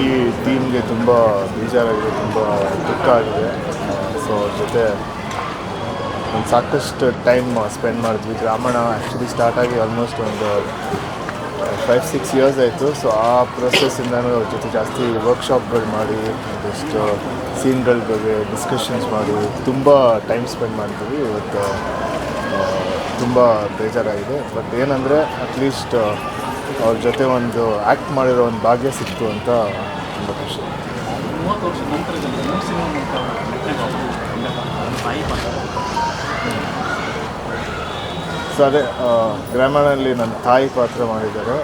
ಇಡೀ ಟೀಮ್ಗೆ ತುಂಬ ಬೇಜಾರಾಗಿದೆ, ತುಂಬ ದುಃಖ ಆಗಿದೆ. ಸೊ ಜೊತೆ ಒಂದು ಸಾಕಷ್ಟು ಟೈಮ್ ಸ್ಪೆಂಡ್ ಮಾಡಿದ್ವಿ. ರಾಮಣ್ಣ ಆ್ಯಕ್ಚುಲಿ ಸ್ಟಾರ್ಟ್ ಆಗಿ ಆಲ್ಮೋಸ್ಟ್ ಒಂದು ಫೈವ್ ಸಿಕ್ಸ್ ಇಯರ್ಸ್ ಆಯಿತು. ಸೊ ಆ ಪ್ರೊಸೆಸ್ಸಿಂದನೂ ಅವ್ರ ಜೊತೆ ಜಾಸ್ತಿ ವರ್ಕ್ಶಾಪ್ಗಳು ಮಾಡಿ, ಒಂದಷ್ಟು ಸೀನ್ಗಳ ಬಗ್ಗೆ ಡಿಸ್ಕಷನ್ಸ್ ಮಾಡಿ, ತುಂಬ ಟೈಮ್ ಸ್ಪೆಂಡ್ ಮಾಡ್ತೀವಿ. ಇವತ್ತು ತುಂಬ ಬೇಜಾರಾಗಿದೆ. ಬಟ್ ಏನಂದರೆ ಅಟ್ಲೀಸ್ಟ್ ಅವ್ರ ಜೊತೆ ಒಂದು ಆ್ಯಕ್ಟ್ ಮಾಡಿರೋ ಒಂದು ಭಾಗ್ಯ ಸಿಕ್ತು ಅಂತ ತುಂಬ ಖುಷಿ. ಸೊ ಅದೇ ಗ್ರಾಮೀಣಲ್ಲಿ ನನ್ನ ತಾಯಿ ಪಾತ್ರ ಮಾಡಿದ್ದಾರೆ.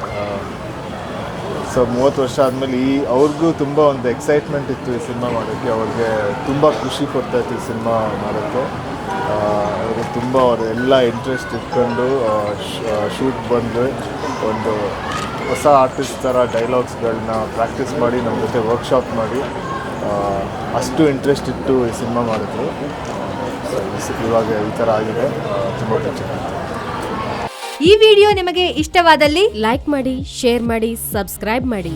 ಸೊ ಮೂವತ್ತು ವರ್ಷ ಆದಮೇಲೆ ಈ ಅವ್ರಿಗೂ ತುಂಬ ಒಂದು ಎಕ್ಸೈಟ್ಮೆಂಟ್ ಇತ್ತು ಈ ಸಿನಿಮಾ ಮಾಡೋಕ್ಕೆ. ಅವ್ರಿಗೆ ತುಂಬ ಖುಷಿ ಕೊಡ್ತಾ ಇತ್ತು ಈ ಸಿನಿಮಾ ಮಾಡೋಕ್ಕೆ. ಅವ್ರಿಗೆ ತುಂಬ ಅವ್ರ ಎಲ್ಲ ಇಂಟ್ರೆಸ್ಟ್ ಇಟ್ಕೊಂಡು ಶೂಟ್ ಬಂದು ಒಂದು ಹೊಸ ಆರ್ಟಿಸ್ಟ್ ಥರ ಡೈಲಾಗ್ಸ್ಗಳನ್ನ ಪ್ರಾಕ್ಟೀಸ್ ಮಾಡಿ ನಮ್ಮ ಜೊತೆ ವರ್ಕ್ಶಾಪ್ ಮಾಡಿ ಅಷ್ಟು ಇಂಟ್ರೆಸ್ಟ್ ಇಟ್ಟು ಈ ಸಿನಿಮಾ ಮಾಡಿದ್ರು. ಇವಾಗ ಈ ಥರ ಆಗಿದೆ. ತುಂಬ ಈ ವಿಡಿಯೋ ನಿಮಗೆ ಇಷ್ಟವಾದಲ್ಲಿ ಲೈಕ್ ಮಾಡಿ ಶೇರ್ ಮಾಡಿ ಸಬ್ಸ್ಕ್ರೈಬ್ ಮಾಡಿ.